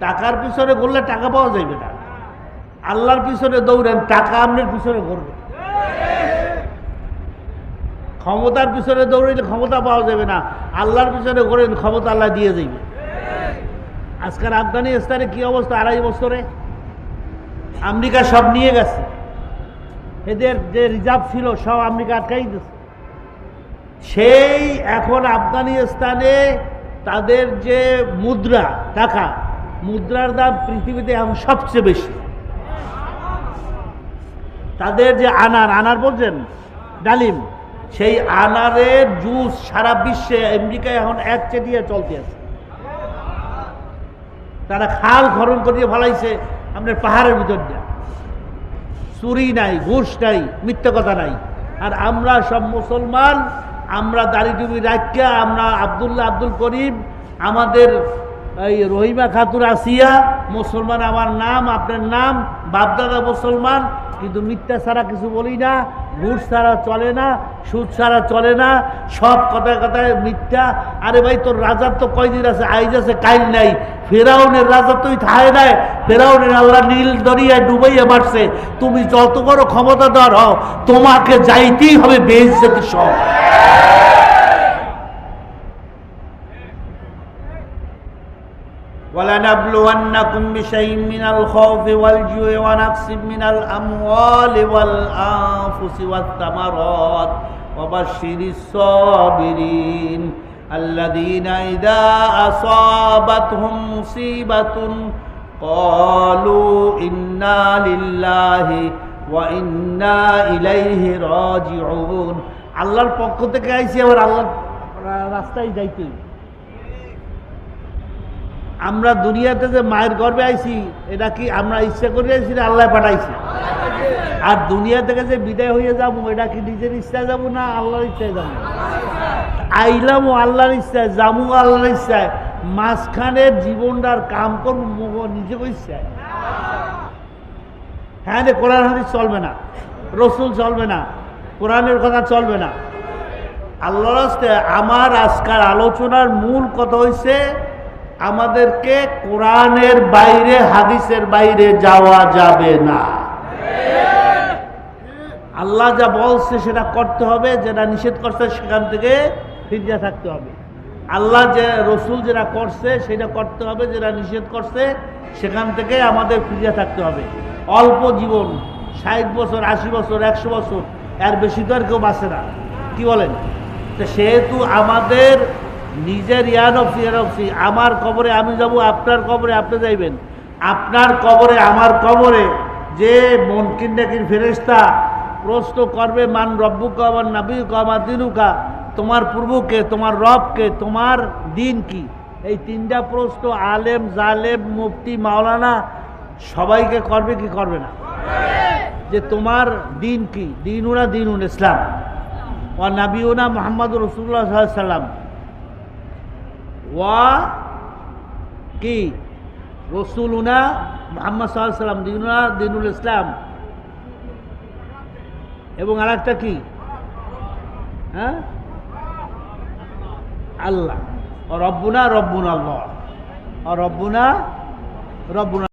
টাকার পিছনে ঘুরলে টাকা পাওয়া যাবে না। আল্লাহর পিছনে দৌড়েন, টাকা আপনার পিছনে ঘুরবে ক্ষমতার পিছনে দৌড়াইলে ক্ষমতা পাওয়া যাবে না। আল্লাহর পিছনে ঘোরেন ক্ষমতা আল্লাহ দিয়ে যাইবে। আজকাল আফগানিস্তানে কি অবস্থা আড়াই বছরে? আমেরিকা সব নিয়ে গেছে। এদের যে রিজার্ভ ছিল, সব আমেরিকা আটকাই দিচ্ছে সেই এখন আফগানিস্তানে তাদের যে মুদ্রা, টাকা মুদ্রার দাম পৃথিবীতে এখন সবচেয়ে বেশি। তাদের যে আনার আনার বলছেন ডালিম, সেই আনারের জুস সারা বিশ্বে, আমেরিকায় এখন এক চেটিয়ে চলতে আছে। তারা খাল খরণ করিয়ে ফেলাইছে আপনার পাহাড়ের ভিতর দিয়ে। চুরি নাই, ঘুষ নাই, মিথ্যা কথা নাই। আর আমরা সব মুসলমান, আমরা দাড়ি টুবি রাখিয়া আমরা আবদুল্লাহ আব্দুল করিম, আমাদের এই রহিমা খাতুর আসিয়া, মুসলমান আমার নাম, আপনার নাম, বাপদাদা মুসলমান, কিন্তু মিথ্যা ছাড়া কিছু বলি না, ঘুষ ছাড়া চলে না, সুদ ছাড়া চলে না, সব কথায় কথায় মিথ্যা। আরে ভাই, তোর রাজার তো কয়দিন আছে? আইজ আছে কাইল নাই। ফেরাউনের রাজা তুই থায় নাই। ফেরাউনের আল্লাহ নীল দরিয়ায় ডুবাইয়া মারছে। তুমি যত বড় ক্ষমতাধর হও, তোমাকে যাইতেই হবে বেশ যেতে সব। ولنبلونكم بشيء من الخوف والجوع ونقص من الأموال والأنفس والثمرات وبشر الصابرين الذين إذا أصابتهم مصيبة قالوا إنا لله وإنا إليه راجعون আল্লাহর পক্ষ থেকে আইসি আবার আল্লাহর রাস্তায় যাইতে হইবে। আমরা দুনিয়াতে যে মায়ের গর্বে আইছি, এটা কি আমরা ইচ্ছা করে আইছি না আল্লাহ পাঠাইছি? আর দুনিয়া থেকে যে বিদায় হয়ে যাব, এটা কি নিজের ইচ্ছায় যাব না আল্লাহর ইচ্ছায় যাব? আইলাম আল্লাহর ইচ্ছায় যাব আল্লাহর ইচ্ছায় মাঝখানের জীবনটার কাম করব নিজে ইচ্ছায়। হ্যাঁ রে, কোরআন হাদিস চলবে না, রসুল চলবে না, কোরআনের কথা চলবে না। আল্লাহর আমার আজকাল আলোচনার মূল কথা হয়েছে আমাদেরকে কোরআনের বাইরে, হাদিসের বাইরে যাওয়া যাবে না। আল্লাহ যা বলছে সেটা করতে হবে, যেটা নিষেধ করছে সেখান থেকে ফিরিয়ে থাকতে হবে। আল্লাহ যে, রসুল যেটা করছে সেটা করতে হবে, যেটা নিষেধ করছে সেখান থেকে আমাদের ফিরিয়ে থাকতে হবে। অল্প জীবন, ষাট বছর, আশি বছর, একশো বছর, এর বেশি তো আর কেউ বাঁচে না। কি বলেন? সেহেতু আমাদের নিজের ইয়ান অফসি ইয়ান অফসি আমার কবরে আমি যাব, আপনার কবরে আপনি যাইবেন। আপনার কবরে, আমার কবরে, যে মনকিন ডাকির ফেরেস্তা প্রশ্ন করবে, মান রব্বুকা আমার নাবি আমার দিনুকা, তোমার পূর্বকে, তোমার রবকে, তোমার দিন কি? এই তিনটা প্রশ্ন আলেম, জালেম, মুফতি, মাওলানা সবাইকে করবে কি করবে না? যে তোমার দিন কি? দিনুনা দিনুন ইসলাম। ও নাবিউনা মোহাম্মদ রসুল্লাহ সাল্লাম কি রসুলুনা মোহাম্মদ সাল্লাম দিনুনা দিনুল ইসলাম এবং আর একটা কি? হ্যাঁ? আল্লাহ। রব্বুনা রব্বুন আল্লাহ রব্বুনা রব্বুনা